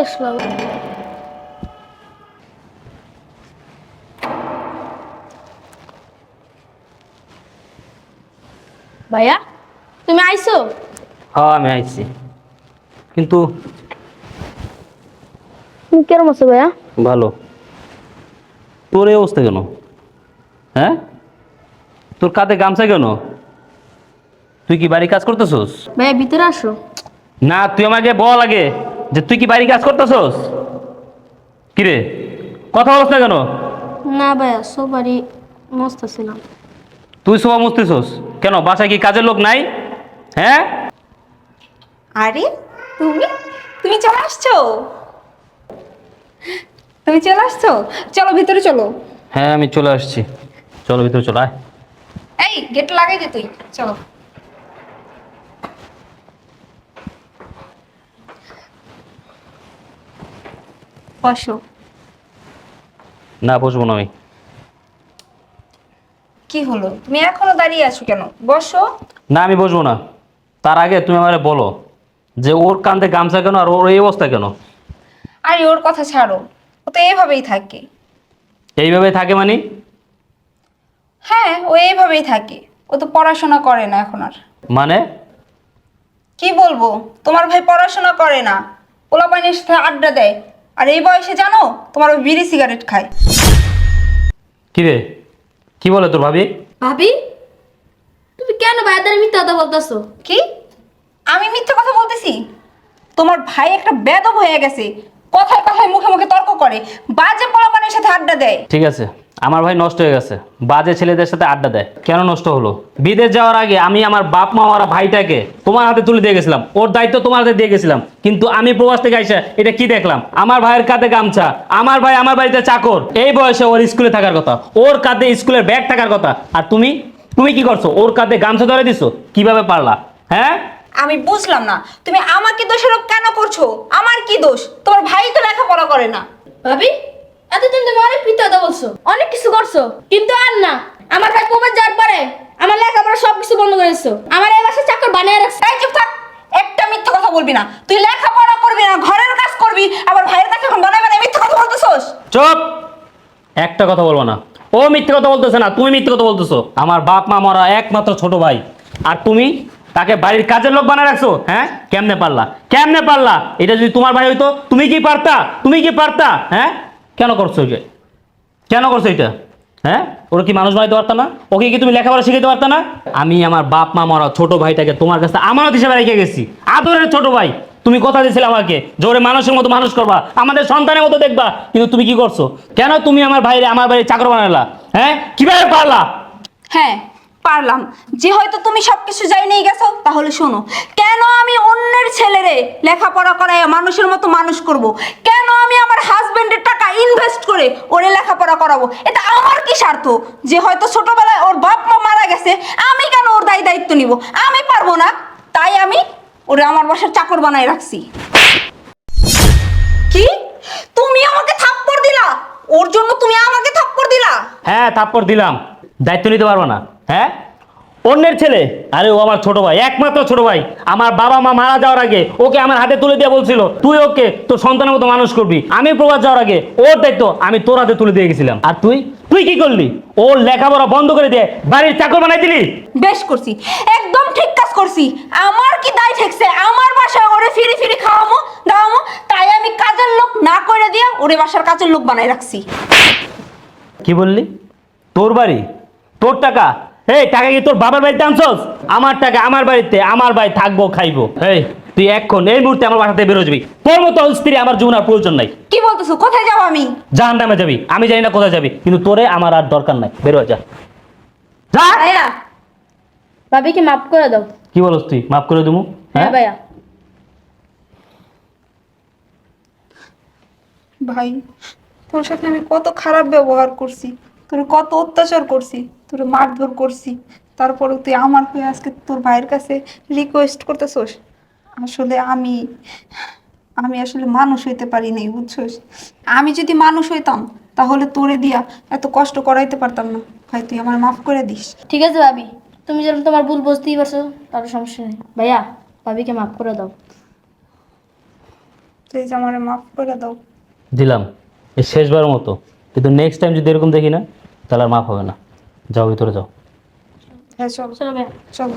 আসলো ভাইয়া তুমি আইছো? হ্যাঁ আমি আইছি। কিন্তু তুমি কেরম আছো ভাইয়া? ভালো। তোর এই অবস্থা কেন? হ্যাঁ? তোর কাঁধে গামছা কেন? তুই কি বাড়ি কাজ করতেছস? ভাইয়া ভিতরে আসো। না তুই আমাকে বল আগে। যে তুই কি বাড়ি কাজ করতেছস? কিরে? কথা বলছ না কেন? না ভাইয়া সবারই মস্ত ছিলাম। তুই সব মুছতেছস কেন বাসায় কি কাজের লোক নাই? হ্যাঁ? আরে তুমি? তুমি চলে আসছো? তুমি চলে আসছো? চলো ভিতরে চলো। হ্যাঁ আমি চলে আসছি। চলো ভিতরে চলো আয়। এই গেট লাগাই দে তুই। চলো। বসো। না বসবো না আমি। কি হলো? তুমি এখনও দাঁড়িয়ে আছো কেন? বসো। না আমি বসবো না। তার আগে তুমি আমারে বলো যে ওর কান্দে গামছা কেন আর ওর এই অবস্থা কেন? আরে ওর কথা ছাড়ো। ও তো এইভাবেই থাকে। এইভাবে থাকে মানে? হ্যাঁ ও এইভাবেই থাকে। ও তো পড়াশোনা করে না এখন আর। মানে? কি বলব? তোমার ভাই পড়াশোনা করে না। পোলাপাইনের সাথে আড্ডা দেয়। আর এই বয়সে জানো তোমার ওই বিড়ি সিগারেট খায়। কি রে কি বলে তোর ভাবি? ভাবি? তুমি কেন ভাইয়াদের মিথ্যা কথা বলতেছো? কি? আমি মিথ্যা কথা বলতেছি? তোমার ভাই একটা বেদব হয়ে গেছে কথায় কথায় মুখে মুখে তর্ক করে বাজে পোলাপানের সাথে আড্ডা দেয়। ঠিক আছে। আমার ভাই নষ্ট হয়ে গেছে। বাজে ছেলেদের সাথে আড্ডা দেয়। কেন নষ্ট হলো? বিদেশ যাওয়ার আগে আমি আমার বাপ মা আমার ভাইটাকে তোমার হাতে তুলে দিয়ে গেছিলাম। ওর দায়িত্ব তোমার হাতে দিয়ে গেছিলাম। কিন্তু আমি প্রবাস থেকে আইসা এটা কি দেখলাম? আমার ভাইয়ের কাঁধে গামছা আমার ভাই আমার বাড়িতে চাকর। এই বয়সে ওর স্কুলে থাকার কথা ওর কাঁধে স্কুলের ব্যাগ থাকার কথা। আর তুমি? তুমি কি করছ? ওর কাঁধে গামছা ধরে দিছো? কীভাবে পারলা? হ্যাঁ? আমি বুঝলাম না। তুমি আমাকে দোষারোপ কেন করছ? আমার কি দোষ? তোমার ভাই তো লেখাপড়া করে না। ভাবি এতদিন তুমি অনেক মিথ্যা কথা বলছো অনেক কিছু করছ কিন্তু আর না। আমার ভাই কবে যাওয়ার পরে আমার লেখাপড়া সব কিছু বন্ধ করে দিছো আমার এই বাসায় চাকর বানিয়ে রাখছে। তাই চুপ থাক। একটা মিথ্যে কথা বলবি না। তুই লেখাপড়া করবি না ঘরের কাজ করবি আবার ভাইয়ের কাছে এখন বানাই বানাই মিথ্যে কথা বলতেছোস। চুপ। একটা কথা বলব না। ও মিথ্যে কথা বলতেছে না তুমি মিথ্যে কথা বলতেছো। আমার বাপ মা মরা একমাত্র ছোট ভাই। আর তুমি তাকে বাড়ির কাজের লোক বানায় রাখছো হ্যাঁ? কেমনে পারলা? কেমনে পারলা? এটা যদি তোমার ভাই হইতো তুমি কি পারতা? তুমি কি পারতা? হ্যাঁ? কেন করছ এটা কেন করছ এটা? হ্যাঁ? ওরা কি মানুষ বানাইতে পারতা না? ওকে কি তুমি লেখাপড়া শিখাইতে পারতা না? আমি আমার বাপ, মা মরা ছোট ভাইটাকে তোমার কাছে আমানত হিসেবে রেখে গেছি। আদরের ছোট ভাই, তুমি কথা দিয়েছিলে আমাকে, জোরে মানুষের মতো মানুষ করবা, আমাদের সন্তানের মতো দেখবা, কিন্তু তুমি কি করছ? কেন তুমি আমার ভাইরে, আমার বাড়ির চাকর বানালা হ্যাঁ? কীভাবে পারলা? হ্যাঁ পারলাম। যে হয়তো তুমি সবকিছু যাই নিয়ে গেছো, তাহলে শোনো, কেন আমি অন্যের ছেলেরে লেখাপড়া করায় মানুষের মতো মানুষ করব। কেন আমি আমার হাজবেন্ডের ইনভেস্ট করে ওরে লেখাপড়া করাবো। এটা আমার কি স্বার্থ? যে হয়তো ছোটবেলায় ওর বাপ মা মারা গেছে, আমি কেন ওর দায়ী দায়িত্ব নিব? আমি পারব না, তাই আমি ওরে আমার বাসার চাকর বানায় রাখছি। কি? তুমি আমাকে থাপ্পড় দিলা? ওর জন্য তুমি আমাকে থাপ্পড় দিলা? হ্যাঁ তারপর দিলাম। দায়িত্ব নিতে পারব না। হ্যাঁ? অন্যের ছেলে। আরে ও আমার ছোট ভাই একমাত্র ছোট ভাই। আমার বাবা মা মারা যাওয়ার আগে ওকে আমার হাতে তুলে দিয়ে বলছিল তুই ওকে তোর সন্তানের মতো মানুষ করবি। আমি প্রবাস যাওয়ার আগে ওর দায়িত্ব আমি তোর হাতে তুলে দিয়ে গেছিলাম। আর তুই? তুই কি করলি? ওর লেখাপড়া বন্ধ করে দিয়ে বাড়ির চাকর বানাই দিলি বেশ করছি। একদম ঠিক কাজ করছি। আমার কি দায় ঠেকছে? আমার বাসায় ওরে ফিরি ফিরি খাওয়ামো দাওয়ামো। তাই আমি কাজের লোক না করে দিয়ে ওরে বাসার কাজের লোক বানাই রাখছি। কি বললি? তোর বাড়ি? তোর টাকা? এই টাকা কি তোর বাবার বাড়িতে আনছস? আমার টাকা আমার বাড়িতে আমার বাড়ি থাকব খাইবো। এই তুই এখন এই মুহূর্তে আমার বাসাতে বেরো যাবি। তোর মতো স্ত্রী আমার জীবন আর প্রয়োজন নাই। কি বলতেছো? কোথায় যাব আমি? জাহান নামে যাবি। আমি জানি না কোথায় যাবি কিন্তু তোরে আমার আর দরকার নাই। বেরো যা। যা! ভাইয়া! ভাবিকে মাফ করে দাও। কি বলস তুই? মাফ করে দেবো? হ্যাঁ ভাইয়া। ভাই তোর সাথে আমি কত খারাপ ব্যবহার করছি। তোর কত অত্যাচার করছি তোর মারধর করছি তারপরে তুই আমার হয়ে আজকে তোর ভাইয়ের কাছে রিকোয়েস্ট করতেছোস? আসলে আমি আমি আসলে মানুষ হইতে পারি নাই বুঝছস? আমি যদি মানুষ হইতাম তাহলে তোরে দিয়া এত কষ্ট করাইতে পারতাম না। ভাই তুই আমার মাফ করে দিস। ঠিক আছে ভাবি তুমি যেন তোমার ভুল বুঝতেই পারছ তার সমস্যা নেই। ভাইয়া ভাবিকে মাফ করে দাও। প্লিজ আমার মাফ করে দাও। দিলাম এই শেষবার মতো। কিন্তু নেক্সট টাইম যদি এরকম দেখি না তাহলে আর মাফ হবে না। যাও ভিতরে যাও। হ্যাঁ চলো। চলো চলো।